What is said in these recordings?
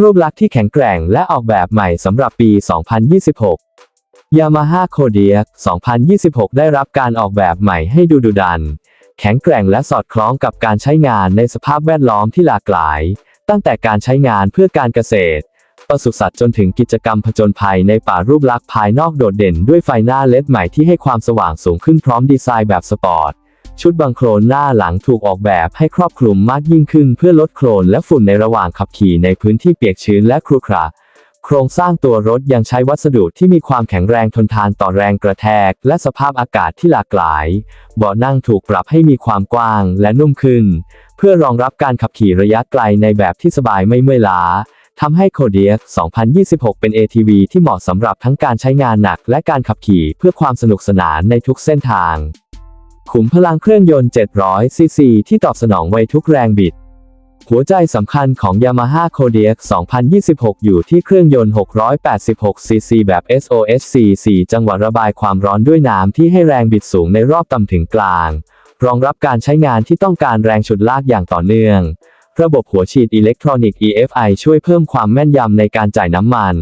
รูปลักษณ์ที่แข็งแกร่งและออกแบบใหม่สำหรับปี 2026 Yamaha Kodiaq 2026 ได้รับการออกแบบใหม่ให้ดูดุดัน แข็งแกร่งและสอดคล้องกับการใช้งานในสภาพแวดล้อมที่หลากหลาย ตั้งแต่การใช้งานเพื่อการเกษตร ปศุสัตว์จนถึงกิจกรรมผจญภัยในป่ารูปลักษณ์ภายนอกโดดเด่นด้วยไฟหน้าเลดใหม่ที่ให้ความสว่างสูงขึ้นพร้อมดีไซน์แบบสปอร์ต ชุดบังโคลนหน้าหลังถูกออกแบบให้ครอบคลุมมากยิ่งขึ้นเพื่อลดโคลนและฝุ่นในระหว่างขับขี่ในพื้นที่เปียกชื้นและครุขระโครงสร้างตัวรถยังใช้วัสดุที่มีความแข็งแรงทนทานต่อแรงกระแทก และสภาพอากาศที่หลากหลาย เบาะนั่งถูกปรับให้มีความกว้างและนุ่มขึ้น เพื่อรองรับการขับขี่ระยะไกลในแบบที่สบายไม่เมื่อยล้า ทำให้ Kodiaq 2026 เป็น ATV ที่เหมาะสำหรับทั้งการใช้งานหนักและการขับขี่เพื่อความสนุกสนานในทุกเส้นทาง ขุมพลังเครื่องยนต์ 700 ซีซี ที่ตอบสนองไวทุกแรงบิด หัวใจสำคัญของ Yamaha Kodiaq 2026 อยู่ที่เครื่องยนต์ 686 ซีซีแบบ SOHC 4จังหวะระบายความร้อนด้วยน้ำที่ให้แรงบิดสูงในรอบต่ำถึงกลาง รองรับการใช้งานที่ต้องการแรงฉุดลากอย่างต่อเนื่อง ระบบหัวฉีดอิเล็กทรอนิกส์ EFI ช่วยเพิ่มความแม่นยำในการจ่ายน้ำมัน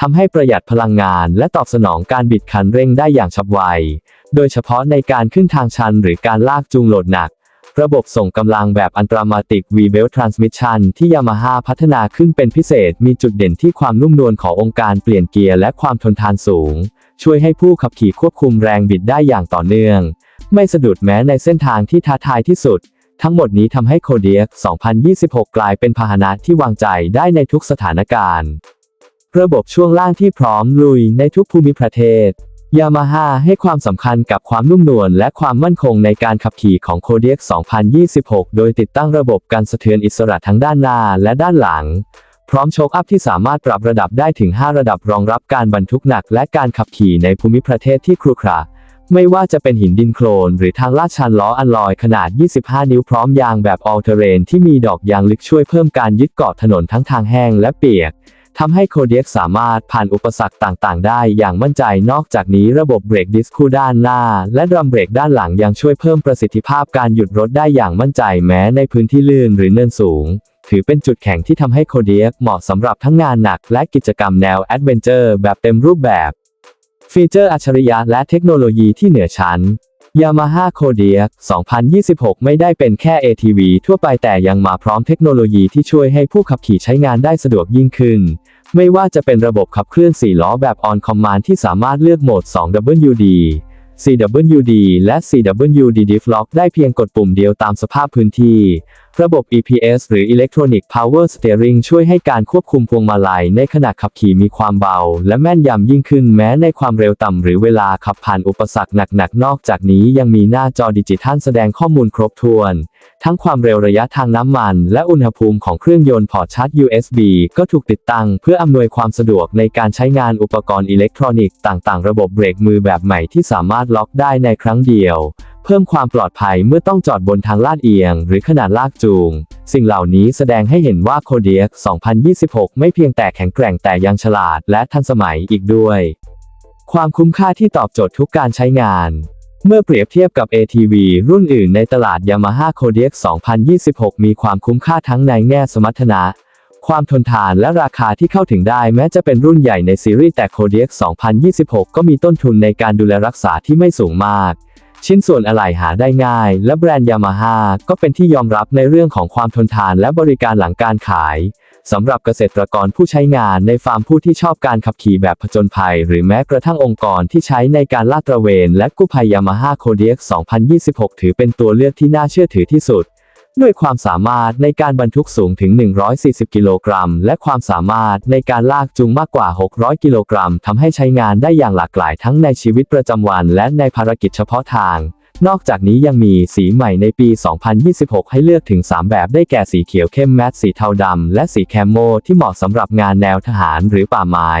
ทำให้ประหยัดพลังงานและตอบสนองการบิดคันเร่งได้อย่างฉับไว โดยเฉพาะในการขึ้นทางชันหรือการลากจูงโหลดหนัก ระบบส่งกำลังแบบอันตรามาติก V-Belt Transmission ที่ Yamaha พัฒนาขึ้นเป็นพิเศษ มีจุดเด่นที่ความนุ่มนวลขององค์การเปลี่ยนเกียร์และความทนทานสูง ช่วยให้ผู้ขับขี่ควบคุมแรงบิดได้อย่างต่อเนื่อง ไม่สะดุดแม้ในเส้นทางที่ท้าทายที่สุด ทั้งหมดนี้ทำให้ Kodiaq 2026 กลายเป็นพาหนะที่วางใจได้ในทุกสถานการณ์ ระบบช่วงล่างที่พร้อมลุยในทุกภูมิประเทศ ยามาฮ่าให้ความสำคัญกับความนุ่มนวลและความมั่นคงในการขับขี่ของ Kodiaq 2026 โดยติดตั้งระบบการสะเทือนอิสระทั้งด้านหน้าและด้านหลัง พร้อมโชคอัพที่สามารถปรับระดับได้ถึง 5 ระดับรองรับการบรรทุกหนักและการขับขี่ในภูมิประเทศที่ครุขระ ไม่ว่าจะเป็นหินดินโคลนหรือทางลาดชันล้ออันลอยขนาด 25 นิ้วพร้อมยางแบบ all terrain ที่มีดอกยางลึกช่วยเพิ่มการยึดเกาะถนนทั้งทางแห้งและเปียกทำให้โคเดียกสามารถผ่านอุปสรรคต่างๆ ได้อย่างมั่นใจนอกจากนี้ระบบเบรกดิสคู่ด้านหน้า และดรัมเบรกด้านหลังยังช่วยเพิ่มประสิทธิภาพการหยุดรถได้อย่างมั่นใจแม้ในพื้นที่ลื่นหรือเนินสูง ถือเป็นจุดแข็งที่ทำให้โคเดียกเหมาะสำหรับทั้งงานหนักและกิจกรรมแนวแอดเวนเจอร์แบบเต็มรูปแบบ ฟีเจอร์อัจฉริยะและเทคโนโลยีที่เหนือชั้น Yamaha Kodiaq 2026 ไม่ได้เป็นแค่ ATV ทั่วไปแต่ยังมาพร้อมเทคโนโลยีที่ช่วยให้ผู้ขับขี่ใช้งานได้สะดวกยิ่งขึ้น ไม่ว่าจะเป็นระบบขับเคลื่อน 4 ล้อแบบ On Command ที่สามารถเลือกโหมด 2WD CWD และ CWD Diff Lock ได้เพียงกดปุ่มเดียวตามสภาพพื้นที่ระบบ EPS หรือ Electronic Power Steering ช่วยให้การควบคุมพวงมาลัยในขณะขับขี่มีความเบา และแม่นยำยิ่งขึ้นแม้ในความเร็วต่ำหรือเวลาขับผ่านอุปสรรคหนักๆ นอกจากนี้ยังมีหน้าจอดิจิทัลแสดงข้อมูลครบถ้วน ทั้งความเร็วระยะทางน้ำมัน และอุณหภูมิของเครื่องยนต์พอร์ตชาร์จ USB ก็ถูกติดตั้งเพื่ออำนวยความสะดวกในการใช้งานอุปกรณ์อิเล็กทรอนิกส์ต่างๆ ระบบเบรกมือแบบใหม่ที่สามารถล็อกได้ในครั้งเดียว เพิ่มความปลอดภัยเมื่อต้องจอดบนทางลาดเอียง หรือขนาดลากจูง สิ่งเหล่านี้แสดงให้เห็นว่า Kodiaq 2026 ไม่เพียงแต่แข็งแกร่งแต่ยังฉลาดและทันสมัยอีกด้วย ความคุ้มค่าที่ตอบโจทย์ทุกการใช้งาน เมื่อเปรียบเทียบกับ ATV รุ่นอื่นในตลาด Yamaha Kodiaq 2026 มีความคุ้มค่าทั้งในแง่สมรรถนะความทนทานและราคาที่เข้าถึงได้แม้จะเป็นรุ่นใหญ่ในซีรีส์แต่ Kodiaq 2026 ก็มีต้นทุนในการดูแลรักษาที่ไม่สูงมาก ชิ้นส่วนอะไหล่หาได้ง่าย และแบรนด์ยามาฮ่าก็เป็นที่ยอมรับในเรื่องของความทนทานและบริการหลังการขายสำหรับเกษตรกรผู้ใช้งานในฟาร์มผู้ที่ชอบการขับขี่แบบผจญภัย หรือแม้กระทั่งองค์กรที่ใช้ในการลาดตระเวน และกู้ภัยยามาฮ่าโคเดียก2026 ถือเป็นตัวเลือกที่น่าเชื่อถือที่สุด ด้วยความสามารถในการบรรทุกสูงถึง 140 กิโลกรัม และความสามารถในการลากจูงมากกว่า 600 กิโลกรัมทำให้ใช้งานได้อย่างหลากหลายทั้งในชีวิตประจำวันและในภารกิจเฉพาะทาง นอกจากนี้ยังมีสีใหม่ในปี 2026 ให้เลือกถึง 3 แบบได้แก่สีเขียวเข้มแมตสีเทาดำและสีแคมโมที่เหมาะสำหรับงานแนวทหารหรือป่าไม้